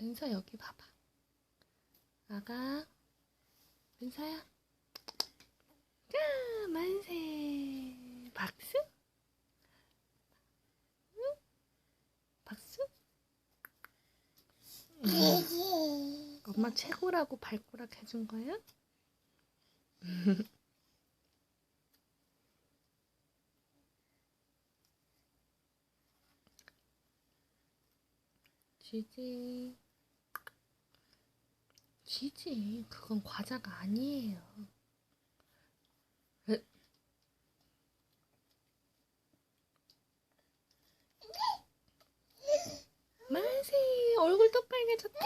은서 여기 봐봐. 아가, 은서야. 자, 만세. 박수? 응? 박수? 엄마 최고라고 발꼬락 해준 거야? 쥐지. 지지. 그건 과자가 아니에요. 으. 만세! 얼굴 또 빨개졌다.